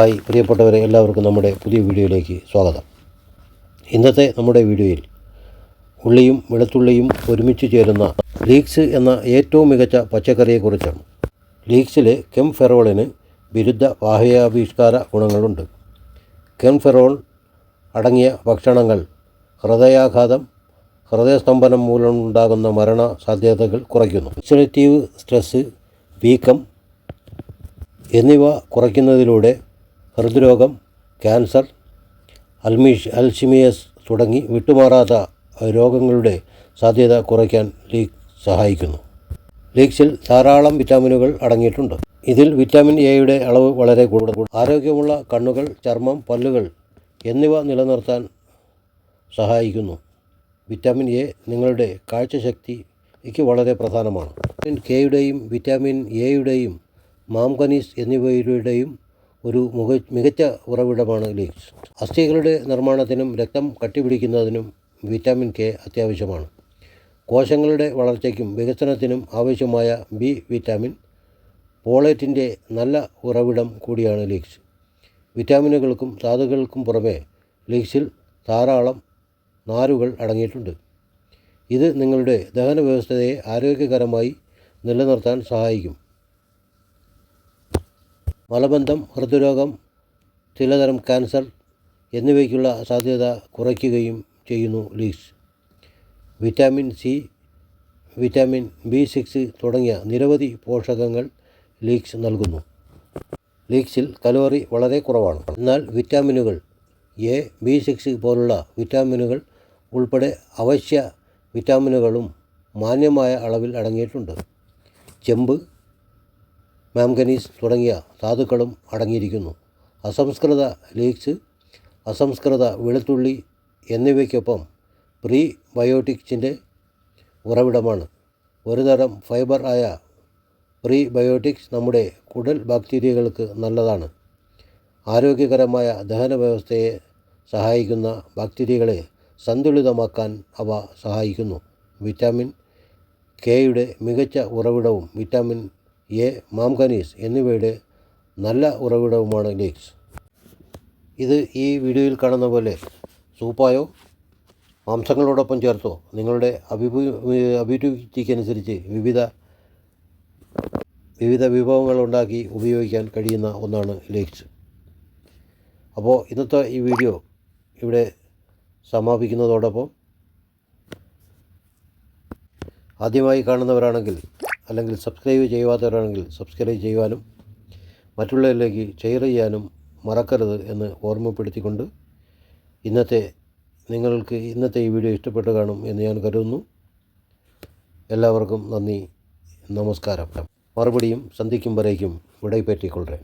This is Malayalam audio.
ഹായ് പ്രിയപ്പെട്ടവരെ എല്ലാവർക്കും നമ്മുടെ പുതിയ വീഡിയോയിലേക്ക് സ്വാഗതം. ഇന്നത്തെ നമ്മുടെ വീഡിയോയിൽ ഉള്ളിയും വെളുത്തുള്ളിയും ഒരുമിച്ച് ചേരുന്ന ലീക്സ് എന്ന ഏറ്റവും മികച്ച പച്ചക്കറിയെക്കുറിച്ചാണ്. ലീക്സിൽ കെംഫെറോളിന് വിരുദ്ധ ബാഹ്യാവിഷ്കാര ഗുണങ്ങളുണ്ട്. കെംഫെറോൾ അടങ്ങിയ ഭക്ഷണങ്ങൾ ഹൃദയാഘാതം ഹൃദയസ്തംഭനം മൂലമുണ്ടാകുന്ന മരണ സാധ്യതകൾ കുറയ്ക്കുന്നു. ഇൻസുലേറ്റീവ് സ്ട്രെസ് വീക്കം എന്നിവ കുറയ്ക്കുന്നതിലൂടെ ഹൃദ്രോഗം ക്യാൻസർ അൽമീഷ് അൽഷിമിയസ് തുടങ്ങി വിട്ടുമാറാത്ത രോഗങ്ങളുടെ സാധ്യത കുറയ്ക്കാൻ ലീക്ക് സഹായിക്കുന്നു. ലീക്സിൽ ധാരാളം വിറ്റാമിനുകൾ അടങ്ങിയിട്ടുണ്ട്. ഇതിൽ വിറ്റാമിൻ എയുടെ അളവ് വളരെ കൂടുതൽ. ആരോഗ്യമുള്ള കണ്ണുകൾ ചർമ്മം പല്ലുകൾ എന്നിവ നിലനിർത്താൻ സഹായിക്കുന്നു. വിറ്റാമിൻ എ നിങ്ങളുടെ കാഴ്ചശക്തിക്ക് വളരെ പ്രധാനമാണ്. വിറ്റാമിൻ കെയുടെയും വിറ്റാമിൻ എയുടെയും മാംഗനീസ് എന്നിവയുടെയും ഒരു മുക മികച്ച ഉറവിടമാണ് ലീക്സ് അസ്ഥികളുടെ നിർമ്മാണത്തിനും രക്തം കട്ടിപിടിക്കുന്നതിനും വിറ്റാമിൻ കെ അത്യാവശ്യമാണ്. കോശങ്ങളുടെ വളർച്ചയ്ക്കും വികസനത്തിനും ആവശ്യമായ ബി വിറ്റാമിൻ പോളേറ്റിന്റെ നല്ല ഉറവിടം കൂടിയാണ് ലീക്സ് വിറ്റാമിനുകൾക്കും ധാതുക്കൾക്കും പുറമെ ലീക്സിൽ ധാരാളം നാരുകൾ അടങ്ങിയിട്ടുണ്ട്. ഇത് നിങ്ങളുടെ ദഹന വ്യവസ്ഥയെ ആരോഗ്യകരമായി നിലനിർത്താൻ സഹായിക്കും. മലബന്ധം ഹൃദ്രോഗം ചിലതരം ക്യാൻസർ എന്നിവയ്ക്കുള്ള സാധ്യത കുറയ്ക്കുകയും ചെയ്യുന്നു leeks vitamin C vitamin B six തുടങ്ങിയ നിരവധി പോഷകങ്ങൾ ലീക്സ് നൽകുന്നു. ലീക്സിൽ കലോറി വളരെ കുറവാണ്. എന്നാൽ വിറ്റാമിനുകൾ എ ബി സിക്സ് പോലുള്ള വിറ്റാമിനുകൾ ഉൾപ്പെടെ അവശ്യ വിറ്റാമിനുകളും മാന്യമായ അളവിൽ അടങ്ങിയിട്ടുണ്ട്. ചെമ്പ് മാംഗനീസ് തുടങ്ങിയ ധാതുക്കളും അടങ്ങിയിരിക്കുന്നു. അസംസ്കൃത ലീക്സ് അസംസ്കൃത വെളുത്തുള്ളി എന്നിവയ്ക്കൊപ്പം പ്രീ ബയോട്ടിക്സിന്റെ ഉറവിടമാണ്. ഒരുതരം ഫൈബർ ആയ പ്രീ ബയോട്ടിക്സ് നമ്മുടെ കുടൽ ബാക്ടീരിയകൾക്ക് നല്ലതാണ്. ആരോഗ്യകരമായ ദഹന വ്യവസ്ഥയെ സഹായിക്കുന്ന ബാക്ടീരിയകളെ സന്തുലിതമാക്കാൻ അവ സഹായിക്കുന്നു. വിറ്റാമിൻ കെയുടെ മികച്ച ഉറവിടവും വിറ്റാമിൻ എ മാംഗനീസ് എന്നിവയുടെ നല്ല ഉറവിടവുമാണ് ലേക്സ് ഇത് ഈ വീഡിയോയിൽ കാണുന്ന പോലെ സൂപ്പായോ? മാംസങ്ങളോടൊപ്പം ചേർത്തോ? നിങ്ങളുടെ അഭിഭു അഭിരുചിക്കനുസരിച്ച് വിവിധ വിവിധ വിഭവങ്ങൾ ഉണ്ടാക്കി ഉപയോഗിക്കാൻ കഴിയുന്ന ഒന്നാണ് ലേക്സ് അപ്പോൾ ഇന്നത്തെ ഈ വീഡിയോ ഇവിടെ സമാപിക്കുന്നതോടൊപ്പം ആദ്യമായി കാണുന്നവരാണെങ്കിൽ അല്ലെങ്കിൽ സബ്സ്ക്രൈബ് ചെയ്യാത്തവരാണെങ്കിൽ സബ്സ്ക്രൈബ് ചെയ്യുവാനും മറ്റുള്ളവരിലേക്ക് ഷെയർ ചെയ്യാനും മറക്കരുത് എന്ന് ഓർമ്മപ്പെടുത്തിക്കൊണ്ട് ഇന്നത്തെ നിങ്ങൾക്ക് ഇന്നത്തെ ഈ വീഡിയോ ഇഷ്ടപ്പെട്ട് കാണും എന്ന് ഞാൻ കരുതുന്നു. എല്ലാവർക്കും നന്ദി. നമസ്കാരം. മറുപടിയും സന്ധിക്കും വരേക്കും വിടൈപ്പറ്റിക്കൊള്ളേ